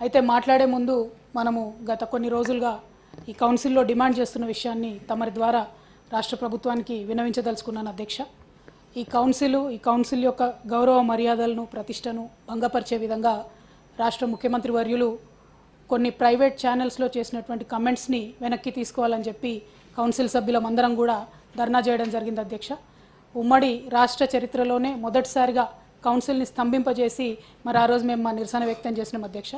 అయితే మాట్లాడే ముందు మనము గత కొన్ని రోజులుగా ఈ కౌన్సిల్లో డిమాండ్ చేస్తున్న విషయాన్ని తమరి ద్వారా రాష్ట్ర ప్రభుత్వానికి వినవించదలుచుకున్నాను అధ్యక్ష. ఈ కౌన్సిల్ ఈ కౌన్సిల్ యొక్క గౌరవ మర్యాదలను ప్రతిష్టను భంగపరిచే విధంగా రాష్ట్ర ముఖ్యమంత్రి వర్యులు కొన్ని ప్రైవేట్ ఛానల్స్లో చేసినటువంటి కమెంట్స్ని వెనక్కి తీసుకోవాలని చెప్పి కౌన్సిల్ సభ్యులమందరం కూడా ధర్నా చేయడం జరిగింది అధ్యక్ష. ఉమ్మడి రాష్ట్ర చరిత్రలోనే మొదటిసారిగా కౌన్సిల్ని స్తంభింపజేసి మరి ఆ రోజు మేము మా నిరసన వ్యక్తం చేసినాం అధ్యక్ష.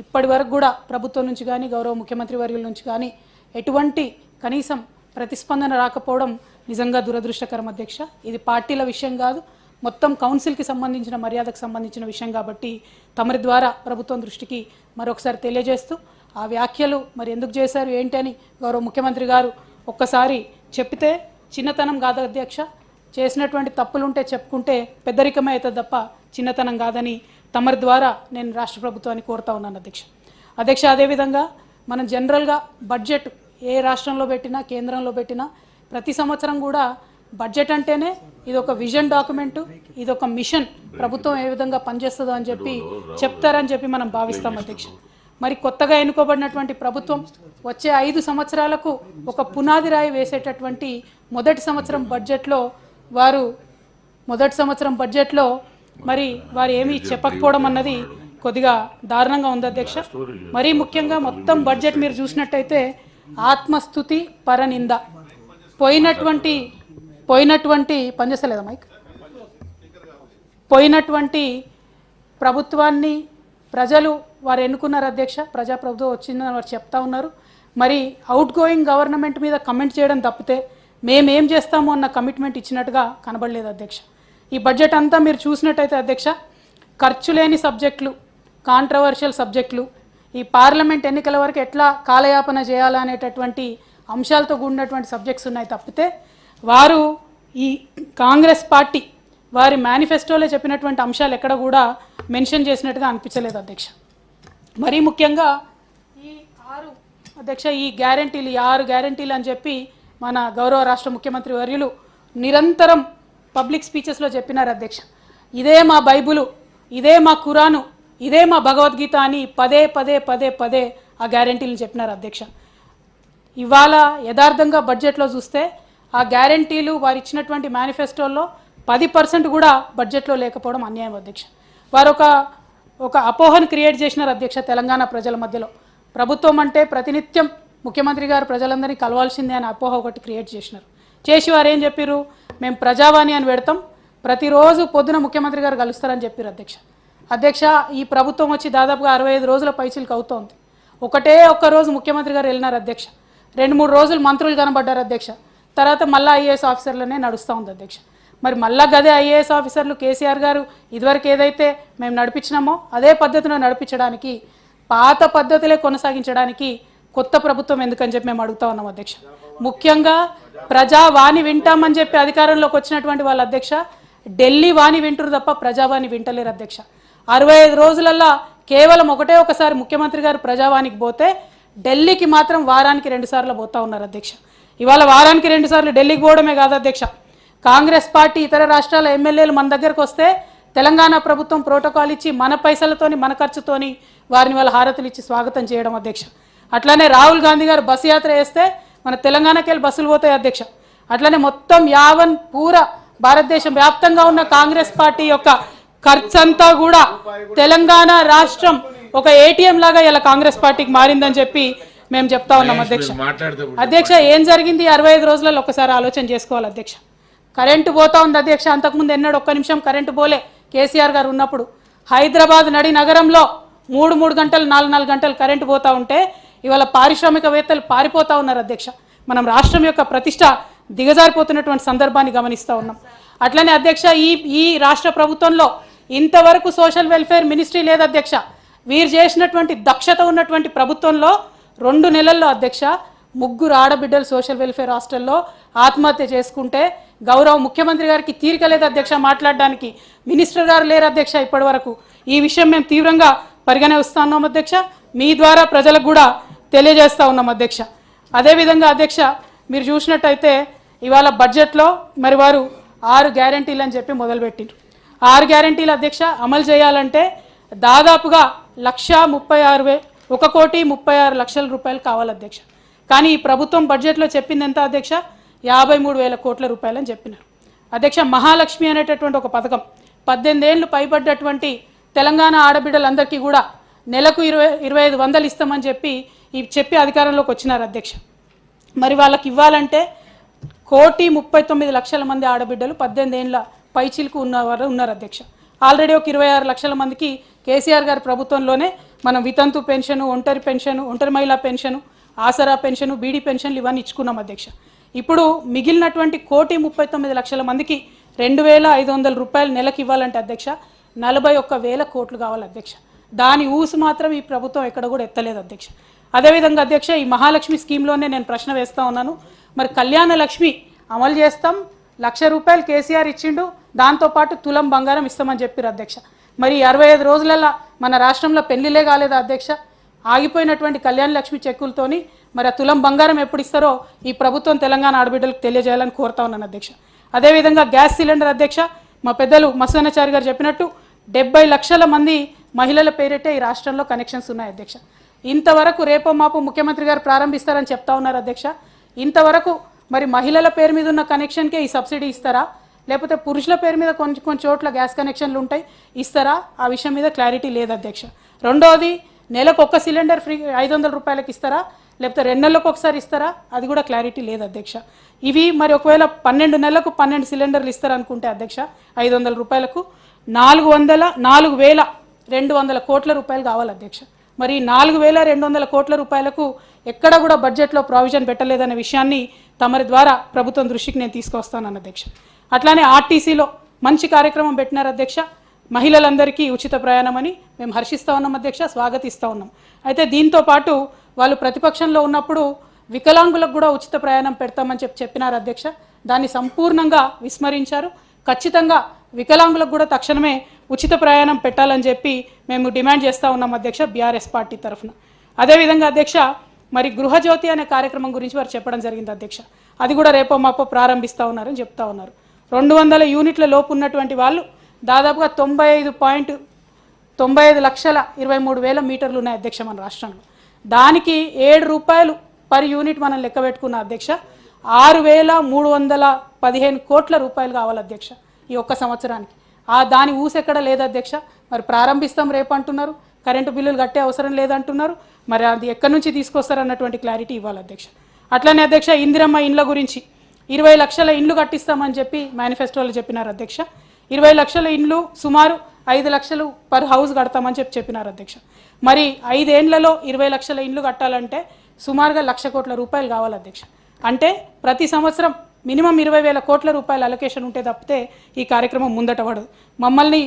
ఇప్పటి వరకు కూడా ప్రభుత్వం నుంచి కానీ గౌరవ ముఖ్యమంత్రి వర్యుల నుంచి కానీ ఎటువంటి కనీసం ప్రతిస్పందన రాకపోవడం నిజంగా దురదృష్టకరం అధ్యక్ష. ఇది పార్టీల విషయం కాదు మొత్తం కౌన్సిల్కి సంబంధించిన మర్యాదకు సంబంధించిన విషయం కాబట్టి తమరి ద్వారా ప్రభుత్వం దృష్టికి మరొకసారి తెలియజేస్తూ ఆ వ్యాఖ్యలు మరి ఎందుకు చేశారు ఏంటి అని గౌరవ ముఖ్యమంత్రి గారు ఒక్కసారి చెప్తే చిన్నతనం కాదు అధ్యక్ష. చేసినటువంటి తప్పులుంటే చెప్పుకుంటే పెద్దరికమే అవుతుంది తప్ప చిన్నతనం కాదని తమరి ద్వారా నేను రాష్ట్ర ప్రభుత్వాన్ని కోరుతా ఉన్నాను అధ్యక్ష. అధ్యక్ష అదేవిధంగా మనం జనరల్గా బడ్జెట్ ఏ రాష్ట్రంలో పెట్టినా కేంద్రంలో పెట్టినా ప్రతి సంవత్సరం కూడా బడ్జెట్ అంటేనే ఇది ఒక విజన్ డాక్యుమెంటు ఇది ఒక మిషన్. ప్రభుత్వం ఏ విధంగా పనిచేస్తుందో అని చెప్పి చెప్తారని చెప్పి మనం భావిస్తాం అధ్యక్ష. మరి కొత్తగా ఎన్నుకోబడినటువంటి ప్రభుత్వం వచ్చే ఐదు సంవత్సరాలకు ఒక పునాది రాయి వేసేటటువంటి మొదటి సంవత్సరం బడ్జెట్లో వారు మొదటి సంవత్సరం బడ్జెట్లో మరి వారు ఏమీ చెప్పకపోవడం అన్నది కొద్దిగా దారుణంగా ఉంది అధ్యక్ష. మరీ ముఖ్యంగా మొత్తం బడ్జెట్ మీరు చూసినట్టయితే ఆత్మస్థుతి పరనింద. పోయినటువంటి పోయినటువంటి పనిచేస్తలేదా మైక్? పోయినటువంటి ప్రభుత్వాన్ని ప్రజలు వారు ఎన్నుకున్నారు అధ్యక్ష. ప్రజాప్రభుత్వం వచ్చిందని వారు చెప్తా ఉన్నారు. మరి అవుట్ గోయింగ్ గవర్నమెంట్ మీద కమెంట్ చేయడం తప్పితే మేమేం చేస్తాము అన్న కమిట్మెంట్ ఇచ్చినట్టుగా కనబడలేదు అధ్యక్ష. ఈ బడ్జెట్ అంతా మీరు చూసినట్టయితే అధ్యక్ష ఖర్చు లేని సబ్జెక్టులు కాంట్రవర్షియల్ సబ్జెక్టులు ఈ పార్లమెంట్ ఎన్నికల వరకు ఎట్లా కాలయాపన చేయాలనేటటువంటి అంశాలతో కూడినటువంటి సబ్జెక్ట్స్ ఉన్నాయి తప్పితే వారు ఈ కాంగ్రెస్ పార్టీ వారి మేనిఫెస్టోలో చెప్పినటువంటి అంశాలు ఎక్కడ కూడా మెన్షన్ చేసినట్టుగా అనిపించలేదు అధ్యక్ష. మరీ ముఖ్యంగా ఈ ఆరు అధ్యక్ష ఈ గ్యారంటీలు ఈ ఆరు గ్యారంటీలు అని చెప్పి మన గౌరవ రాష్ట్ర ముఖ్యమంత్రి వర్యులు నిరంతరం పబ్లిక్ స్పీచెస్లో చెప్పినారు అధ్యక్ష. ఇదే మా బైబులు ఇదే మా ఖురాను ఇదే మా భగవద్గీత అని పదే పదే పదే పదే ఆ గ్యారంటీలు చెప్పినారు అధ్యక్ష. ఇవాళ యథార్థంగా బడ్జెట్లో చూస్తే ఆ గ్యారంటీలు వారు ఇచ్చినటువంటి మేనిఫెస్టోల్లో పది పర్సెంట్ కూడా బడ్జెట్లో లేకపోవడం అన్యాయం అధ్యక్ష. వారు ఒక ఒక అపోహను క్రియేట్ చేసినారు అధ్యక్ష తెలంగాణ ప్రజల మధ్యలో. ప్రభుత్వం అంటే ప్రతినిత్యం ముఖ్యమంత్రి గారు ప్రజలందరినీ కలవాల్సిందే అని అపోహ ఒకటి క్రియేట్ చేసినారు. చేసి వారు ఏం చెప్పారు మేము ప్రజావాణి అని పెడతాం. ప్రతిరోజు పొద్దున ముఖ్యమంత్రి గారు కలుస్తారని చెప్పారు అధ్యక్ష. అధ్యక్ష ఈ ప్రభుత్వం వచ్చి దాదాపుగా అరవై ఐదు రోజుల పైసలకు అవుతోంది. ఒకటే ఒక్క రోజు ముఖ్యమంత్రి గారు వెళ్ళినారు అధ్యక్ష. రెండు మూడు రోజులు మంత్రులు కనబడ్డారు అధ్యక్ష. తర్వాత మళ్ళీ ఐఏఎస్ ఆఫీసర్లనే నడుస్తూ ఉంది అధ్యక్ష. మరి మళ్ళా గదే ఐఏఎస్ ఆఫీసర్లు కేసీఆర్ గారు ఇదివరకు ఏదైతే మేము నడిపించినామో అదే పద్ధతిలో నడిపించడానికి పాత పద్ధతులే కొనసాగించడానికి కొత్త ప్రభుత్వం ఎందుకని చెప్పి మేము అడుగుతా ఉన్నాం అధ్యక్ష. ముఖ్యంగా ప్రజా వాణి వింటామని చెప్పి అధికారంలోకి వచ్చినటువంటి వాళ్ళ అధ్యక్ష ఢిల్లీ వాణి వింటురు తప్ప ప్రజావాణి వింటలేరు అధ్యక్ష. అరవై ఐదు రోజులల్లో కేవలం ఒకటే ఒకసారి ముఖ్యమంత్రి గారు ప్రజావాణికి పోతే ఢిల్లీకి మాత్రం వారానికి రెండు సార్లు పోతా ఉన్నారు అధ్యక్ష. ఇవాళ వారానికి రెండు సార్లు ఢిల్లీకి పోవడమే కాదు అధ్యక్ష. కాంగ్రెస్ పార్టీ ఇతర రాష్ట్రాల ఎమ్మెల్యేలు మన దగ్గరకు వస్తే తెలంగాణ ప్రభుత్వం ప్రోటోకాల్ ఇచ్చి మన పైసలతోని మన ఖర్చుతోని వారిని వాళ్ళ హారతులు ఇచ్చి స్వాగతం చేయడం అధ్యక్ష. అట్లానే రాహుల్ గాంధీ గారు బస్సు యాత్ర వేస్తే మన తెలంగాణకి వెళ్ళి బస్సులు పోతాయి అధ్యక్ష. అట్లనే మొత్తం యావన్ పూర భారతదేశం వ్యాప్తంగా ఉన్న కాంగ్రెస్ పార్టీ యొక్క ఖర్చంతా కూడా తెలంగాణ రాష్ట్రం ఒక ఏటీఎం లాగా ఇలా కాంగ్రెస్ పార్టీకి మారిందని చెప్పి మేము చెప్తా ఉన్నాం అధ్యక్ష. అధ్యక్ష ఏం జరిగింది? అరవై ఐదు రోజులలో ఒకసారి ఆలోచన చేసుకోవాలి అధ్యక్ష. కరెంటు పోతా ఉంది అధ్యక్ష అంతకుముందు ఎన్నడూ ఒక్క నిమిషం కరెంటు పోలే కేసీఆర్ గారు ఉన్నప్పుడు. హైదరాబాద్ నడి నగరంలో మూడు మూడు గంటలు నాలుగు నాలుగు గంటలు కరెంటు పోతా ఉంటే ఇవాళ పారిశ్రామికవేత్తలు పారిపోతా ఉన్నారు అధ్యక్ష. మనం రాష్ట్రం యొక్క ప్రతిష్ట దిగజారిపోతున్నటువంటి సందర్భాన్ని గమనిస్తూ ఉన్నాం. అట్లనే అధ్యక్ష ఈ ఈ రాష్ట్ర ప్రభుత్వంలో ఇంతవరకు సోషల్ వెల్ఫేర్ మినిస్ట్రీ లేదు అధ్యక్ష. వీరు చేసినటువంటి దక్షత ఉన్నటువంటి ప్రభుత్వంలో రెండు నెలల్లో అధ్యక్ష ముగ్గురు ఆడబిడ్డలు సోషల్ వెల్ఫేర్ హాస్టల్లో ఆత్మహత్య చేసుకుంటే గౌరవ ముఖ్యమంత్రి గారికి తీరిక లేదు అధ్యక్ష మాట్లాడడానికి. మినిస్టర్ గారు లేరు అధ్యక్ష ఇప్పటి వరకు ఈ విషయం మేము తీవ్రంగా పరిగణిస్తున్నాం అధ్యక్ష. మీ ద్వారా ప్రజలకు కూడా తెలియజేస్తూ ఉన్నాం అధ్యక్ష. అదేవిధంగా అధ్యక్ష మీరు చూసినట్టయితే ఇవాళ బడ్జెట్లో మరి వారు ఆరు గ్యారంటీలు అని చెప్పి మొదలుపెట్టిండ్రు ఆరు గ్యారంటీలు అధ్యక్ష అమలు చేయాలంటే దాదాపుగా లక్ష ముప్పై ఆరు వే ఒక కోటి ముప్పై ఆరు లక్షల రూపాయలు కావాలి అధ్యక్ష. కానీ ఈ ప్రభుత్వం బడ్జెట్లో చెప్పింది ఎంత అధ్యక్ష? యాభై మూడు వేల కోట్ల రూపాయలని చెప్పినారు. అధ్యక్ష మహాలక్ష్మి అనేటటువంటి ఒక పథకం. పద్దెనిమిది ఏళ్ళు పైబడ్డటువంటి తెలంగాణ ఆడబిడ్డలందరికీ కూడా నెలకు ఇరవై ఇరవై ఐదు వందలు ఇస్తామని చెప్పి ఈ చెప్పి అధికారంలోకి వచ్చినారు అధ్యక్ష. మరి వాళ్ళకి ఇవ్వాలంటే కోటి ముప్పై తొమ్మిది లక్షల మంది ఆడబిడ్డలు పద్దెనిమిది ఏళ్ళ పైచిలకు ఉన్నవారు ఉన్నారు అధ్యక్ష. ఆల్రెడీ ఒక ఇరవై ఆరు లక్షల మందికి కేసీఆర్ గారి ప్రభుత్వంలోనే మనం వితంతు పెన్షన్ ఒంటరి పెన్షన్ ఒంటరి మహిళా పెన్షన్ ఆసరా పెన్షన్ బీడీ పెన్షన్లు ఇవన్నీ ఇచ్చుకున్నాం అధ్యక్ష. ఇప్పుడు మిగిలినటువంటి కోటి ముప్పై తొమ్మిది లక్షల మందికి రెండు వేల ఐదు వందల రూపాయలు నెలకు ఇవ్వాలంటే అధ్యక్ష నలభై ఒక్క వేల కోట్లు కావాలి అధ్యక్ష. దాని ఊసు మాత్రం ఈ ప్రభుత్వం ఎక్కడ కూడా ఎత్తలేదు అధ్యక్ష. అదేవిధంగా అధ్యక్ష ఈ మహాలక్ష్మి స్కీమ్లోనే నేను ప్రశ్న వేస్తా ఉన్నాను. మరి కళ్యాణ లక్ష్మి అమలు చేస్తాం. లక్ష రూపాయలు కేసీఆర్ ఇచ్చిండు. దాంతోపాటు తులం బంగారం ఇస్తామని చెప్పారు అధ్యక్ష. మరి అరవై ఐదు రోజులలో మన రాష్ట్రంలో పెళ్ళిలే కాలేదు అధ్యక్ష? ఆగిపోయినటువంటి కళ్యాణ లక్ష్మి చెక్కులతోని మరి ఆ తులం బంగారం ఎప్పుడు ఇస్తారో ఈ ప్రభుత్వం తెలంగాణ ఆడబిడ్డలకు తెలియజేయాలని కోరుతా ఉన్నాను అధ్యక్ష. అదేవిధంగా గ్యాస్ సిలిండర్ అధ్యక్ష మా పెద్దలు మసూనాచారి గారు చెప్పినట్టు డెబ్బై లక్షల మంది మహిళల పేరిటే ఈ రాష్ట్రంలో కనెక్షన్స్ ఉన్నాయి అధ్యక్ష. ఇంతవరకు రేపో మాపు ముఖ్యమంత్రి గారు ప్రారంభిస్తారని చెప్తా ఉన్నారు అధ్యక్ష. ఇంతవరకు మరి మహిళల పేరు మీద ఉన్న కనెక్షన్కే ఈ సబ్సిడీ ఇస్తారా? లేకపోతే పురుషుల పేరు మీద కొంచెం కొన్ని చోట్ల గ్యాస్ కనెక్షన్లు ఉంటాయి ఇస్తారా? ఆ విషయం మీద క్లారిటీ లేదు అధ్యక్ష. రెండోది నెలకు ఒక్క సిలిండర్ ఫ్రీ ఐదు వందల రూపాయలకు ఇస్తారా? లేకపోతే రెండు నెలలకు ఒకసారి ఇస్తారా? అది కూడా క్లారిటీ లేదు అధ్యక్ష. ఇవి మరి ఒకవేళ పన్నెండు నెలలకు పన్నెండు సిలిండర్లు ఇస్తారనుకుంటే అధ్యక్ష ఐదు వందల రూపాయలకు నాలుగు వందల నాలుగు వేల రెండు వందల కోట్ల రూపాయలు కావాలి అధ్యక్ష. మరి నాలుగు వేల రెండు వందల కోట్ల రూపాయలకు ఎక్కడ కూడా బడ్జెట్లో ప్రావిజన్ పెట్టలేదనే విషయాన్ని తమరి ద్వారా ప్రభుత్వం దృష్టికి నేను తీసుకొస్తానన్న అధ్యక్ష. అట్లానే ఆర్టీసీలో మంచి కార్యక్రమం పెట్టినారు అధ్యక్ష. మహిళలందరికీ ఉచిత ప్రయాణం అని మేము హర్షిస్తూ ఉన్నాం అధ్యక్ష స్వాగతిస్తూ ఉన్నాం. అయితే దీంతో పాటు వాళ్ళు ప్రతిపక్షంలో ఉన్నప్పుడు వికలాంగులకు కూడా ఉచిత ప్రయాణం పెడతామని చెప్పి చెప్పినారు అధ్యక్ష. దాన్ని సంపూర్ణంగా విస్మరించారు. ఖచ్చితంగా వికలాంగులకు కూడా తక్షణమే ఉచిత ప్రయాణం పెట్టాలని చెప్పి మేము డిమాండ్ చేస్తూ ఉన్నాం అధ్యక్ష బీఆర్ఎస్ పార్టీ తరఫున. అదేవిధంగా అధ్యక్ష మరి గృహజ్యోతి అనే కార్యక్రమం గురించి వారు చెప్పడం జరిగింది అధ్యక్ష. అది కూడా రేపో మాపో ప్రారంభిస్తూ ఉన్నారని చెప్తా ఉన్నారు. రెండు వందల యూనిట్ల లోపు ఉన్నటువంటి వాళ్ళు దాదాపుగా తొంభై ఐదు పాయింట్ తొంభై ఐదు లక్షల ఇరవై మూడు వేల మీటర్లు ఉన్నాయి అధ్యక్ష మన రాష్ట్రంలో. దానికి ఏడు రూపాయలు పర్ యూనిట్ మనం లెక్క పెట్టుకున్న అధ్యక్ష. ఆరు వేల మూడు వందల పదిహేను కోట్ల రూపాయలు కావాలి అధ్యక్ష ఈ ఒక్క సంవత్సరానికి. ఆ దాని ఊసెక్కడ లేదు అధ్యక్ష. మరి ప్రారంభిస్తాం రేపు అంటున్నారు. కరెంటు బిల్లులు కట్టే అవసరం లేదంటున్నారు. మరి అది ఎక్కడి నుంచి తీసుకొస్తారు అన్నటువంటి క్లారిటీ ఇవ్వాలి అధ్యక్ష. అట్లనే అధ్యక్ష ఇందిరమ్మ ఇండ్ల గురించి. ఇరవై లక్షల ఇండ్లు కట్టిస్తామని చెప్పి మేనిఫెస్టోలో చెప్పినారు అధ్యక్ష. ఇరవై లక్షల ఇండ్లు సుమారు ఐదు లక్షలు పర్ హౌస్ కడతామని చెప్పి చెప్పినారు అధ్యక్ష. మరి ఐదేండ్లలో ఇరవై లక్షల ఇండ్లు కట్టాలంటే సుమారుగా లక్ష కోట్ల రూపాయలు కావాలి అధ్యక్ష. అంటే ప్రతి సంవత్సరం మినిమం ఇరవై వేల కోట్ల రూపాయల అలొకేషన్ ఉంటే తప్పితే ఈ కార్యక్రమం ముందట పడదు. మమ్మల్ని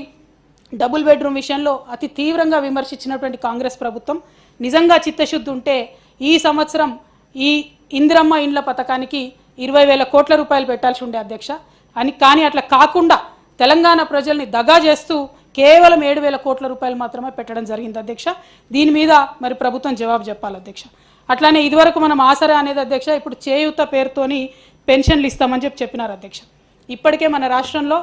డబుల్ బెడ్రూమ్ విషయంలో అతి తీవ్రంగా విమర్శించినటువంటి కాంగ్రెస్ ప్రభుత్వం నిజంగా చిత్తశుద్ధి ఉంటే ఈ సంవత్సరం ఈ ఇందిరమ్మ ఇండ్ల పథకానికి ఇరవై వేల కోట్ల రూపాయలు పెట్టాల్సి ఉండే అధ్యక్ష. అని కానీ అట్లా కాకుండా తెలంగాణ ప్రజల్ని దగా చేస్తూ కేవలం ఏడు వేల కోట్ల రూపాయలు మాత్రమే పెట్టడం జరిగింది అధ్యక్ష. దీని మీద మరి ప్రభుత్వం జవాబు చెప్పాలి అధ్యక్ష. అట్లానే ఇదివరకు మనం ఆసరా అనేది అధ్యక్ష ఇప్పుడు చేయూత పేరుతోని పెన్షన్లు ఇస్తామని చెప్పి చెప్పినారు అధ్యక్ష. ఇప్పటికే మన రాష్ట్రంలో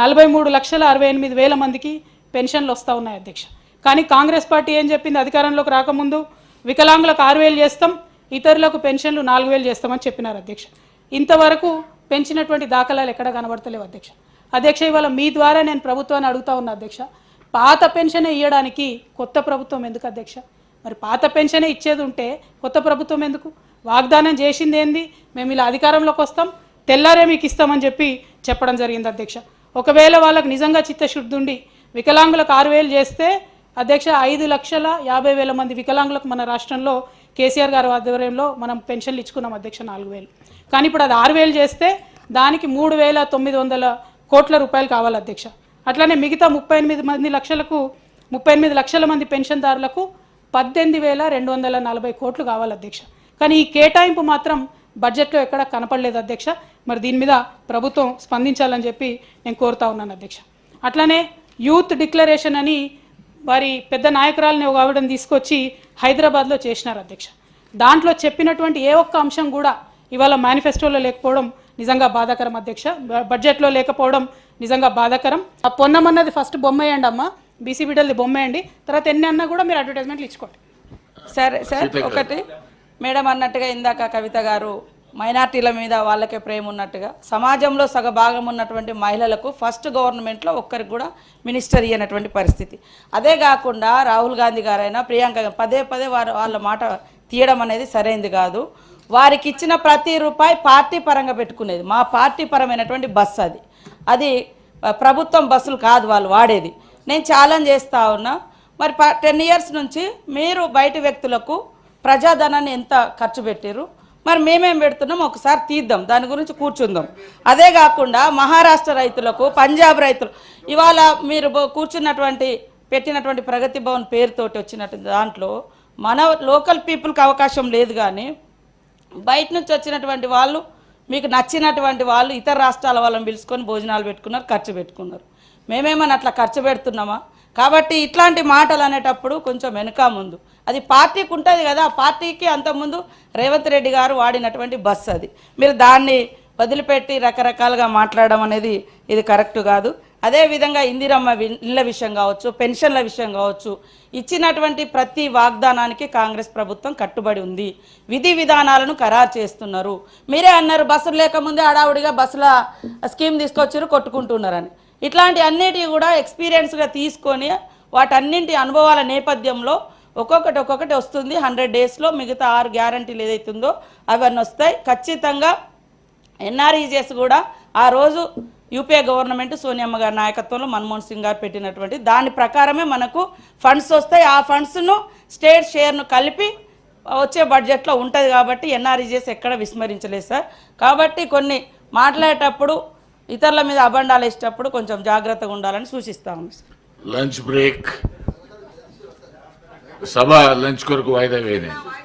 నలభై మూడు లక్షల అరవై ఎనిమిది వేల మందికి పెన్షన్లు వస్తూ ఉన్నాయి అధ్యక్ష. కానీ కాంగ్రెస్ పార్టీ ఏం చెప్పింది? అధికారంలోకి రాకముందు వికలాంగులకు ఆరు వేలు చేస్తాం ఇతరులకు పెన్షన్లు నాలుగు వేలు చేస్తామని చెప్పినారు అధ్యక్ష. ఇంతవరకు పెంచినటువంటి దాఖలాలు ఎక్కడ కనబడతలేవు అధ్యక్ష. అధ్యక్ష ఇవాళ మీ ద్వారా నేను ప్రభుత్వాన్ని అడుగుతా ఉన్నా అధ్యక్ష పాత పెన్షన్ ఇవ్వడానికి కొత్త ప్రభుత్వం ఎందుకు అధ్యక్ష? మరి పాత పెన్షనే ఇచ్చేది ఉంటే కొత్త ప్రభుత్వం ఎందుకు? వాగ్దానం చేసింది ఏంది? మేము ఇలా అధికారంలోకి వస్తాం తెల్లారే మీకు ఇస్తామని చెప్పి చెప్పడం జరిగింది అధ్యక్ష. ఒకవేళ వాళ్ళకు నిజంగా చిత్తశుద్ధి ఉండి వికలాంగులకు ఆరు వేలు చేస్తే అధ్యక్ష ఐదు లక్షల యాభై వేల మంది వికలాంగులకు మన రాష్ట్రంలో కేసీఆర్ గారి ఆధ్వర్యంలో మనం పెన్షన్లు ఇచ్చుకున్నాం అధ్యక్ష నాలుగు వేలు. కానీ ఇప్పుడు అది ఆరు వేలు చేస్తే దానికి మూడు వేల తొమ్మిది వందల కోట్ల రూపాయలు కావాలి అధ్యక్ష. అట్లానే మిగతా ముప్పై ఎనిమిది మంది లక్షలకు ముప్పై ఎనిమిది లక్షల మంది పెన్షన్దారులకు పద్దెనిమిది వేల రెండు వందల నలభై కోట్లు కావాలి అధ్యక్ష. కానీ ఈ కేటాయింపు మాత్రం బడ్జెట్లో ఎక్కడ కనపడలేదు అధ్యక్ష. మరి దీని మీద ప్రభుత్వం స్పందించాలని చెప్పి నేను కోరుతా ఉన్నాను అధ్యక్ష. అట్లానే యూత్ డిక్లరేషన్ అని వారి పెద్ద నాయకురాలని ఒక ఆవిడని తీసుకొచ్చి హైదరాబాద్లో చేసినారు అధ్యక్ష. దాంట్లో చెప్పినటువంటి ఏ ఒక్క అంశం కూడా ఇవాళ మేనిఫెస్టోలో లేకపోవడం నిజంగా బాధాకరం అధ్యక్ష. బడ్జెట్లో లేకపోవడం నిజంగా బాధాకరం. ఆ పొన్నమన్నది ఫస్ట్ బొమ్మ వేయండి అమ్మా. బీసీ బిడ్డలది బొమ్మ వేయండి. తర్వాత ఎన్ని అన్నా కూడా మీరు అడ్వర్టైజ్మెంట్లు ఇచ్చుకోండి. సరే సార్ ఒకటి. మేడం అన్నట్టుగా ఇందాక కవిత గారు మైనార్టీల మీద వాళ్ళకే ప్రేమ ఉన్నట్టుగా సమాజంలో సగ భాగం ఉన్నటువంటి మహిళలకు ఫస్ట్ గవర్నమెంట్లో ఒక్కరికి కూడా మినిస్టర్ ఇయ్యనటువంటి పరిస్థితి. అదే కాకుండా రాహుల్ గాంధీ గారైనా ప్రియాంక పదే పదే వారు వాళ్ళ మాట తీయడం అనేది సరైంది కాదు. వారికి ఇచ్చిన ప్రతి రూపాయి పార్టీ పరంగా పెట్టుకునేది. మా పార్టీ పరమైనటువంటి బస్సు అది. అది ప్రభుత్వం బస్సులు కాదు వాళ్ళు వాడేది. నేను ఛాలెంజ్ చేస్తూ ఉన్నా మరి టెన్ ఇయర్స్ నుంచి మీరు బయట వ్యక్తులకు ప్రజాధనాన్ని ఎంత ఖర్చు పెట్టారు మరి మేమేం పెడుతున్నాం? ఒకసారి తీద్దాం. దాని గురించి కూర్చుందాం. అదే కాకుండా మహారాష్ట్ర రైతులకు పంజాబ్ రైతులు ఇవాళ మీరు కూర్చున్నటువంటి పెట్టినటువంటి ప్రగతి భవన్ పేరుతోటి వచ్చినటువంటి దాంట్లో మన లోకల్ పీపుల్కి అవకాశం లేదు కానీ బయట నుంచి వచ్చినటువంటి వాళ్ళు మీకు నచ్చినటువంటి వాళ్ళు ఇతర రాష్ట్రాల వాళ్ళని పిలుచుకొని భోజనాలు పెట్టుకున్నారు ఖర్చు పెట్టుకున్నారు. మేమేమన్నా అట్లా ఖర్చు పెడుతున్నామా? కాబట్టి ఇట్లాంటి మాటలు అనేటప్పుడు కొంచెం వెనుక ముందు. అది పార్టీకి ఉంటుంది కదా ఆ పార్టీకి అంతకుముందు రేవంత్ రెడ్డి గారు వాడినటువంటి బస్సు అది. మీరు దాన్ని వదిలిపెట్టి రకరకాలుగా మాట్లాడడం అనేది ఇది కరెక్ట్ కాదు. అదేవిధంగా ఇందిరమ్మ వి- ఇళ్ళ విషయం కావచ్చు పెన్షన్ల విషయం కావచ్చు ఇచ్చినటువంటి ప్రతి వాగ్దానానికి కాంగ్రెస్ ప్రభుత్వం కట్టుబడి ఉంది. విధి విధానాలను ఖరారు చేస్తున్నారు. మీరే అన్నారు బస్సులు లేకముందే హడావుడిగా బస్సుల స్కీమ్ తీసుకొచ్చారు కొట్టుకుంటున్నారని. ఇట్లాంటి అన్నిటివి కూడా ఎక్స్పీరియన్స్గా తీసుకొని వాటన్నింటి అనుభవాల నేపథ్యంలో ఒక్కొక్కటి ఒక్కొక్కటి వస్తుంది. హండ్రెడ్ డేస్లో మిగతా ఆరు గ్యారంటీలు ఏదైతుందో అవన్నీ వస్తాయి. ఖచ్చితంగా ఎన్ఆర్ఈజెస్ కూడా ఆ రోజు యూపీఏ గవర్నమెంట్ సోనియమ్మ గారి నాయకత్వంలో మన్మోహన్ సింగ్ గారు పెట్టినటువంటి దాని ప్రకారమే మనకు ఫండ్స్ వస్తాయి. ఆ ఫండ్స్ను స్టేట్ షేర్ను కలిపి వచ్చే బడ్జెట్లో ఉంటుంది కాబట్టి ఎన్ఆర్ఈజెస్ ఎక్కడ విస్మరించలేదు సార్. కాబట్టి కొన్ని మాట్లాడేటప్పుడు ఇతరుల మీద అబండాలు వేసేటప్పుడు కొంచెం జాగ్రత్తగా ఉండాలని సూచిస్తాం సార్. లంచ్ బ్రేక్ సభ లంచ్ కొరకు వాయిదా వేయలేదు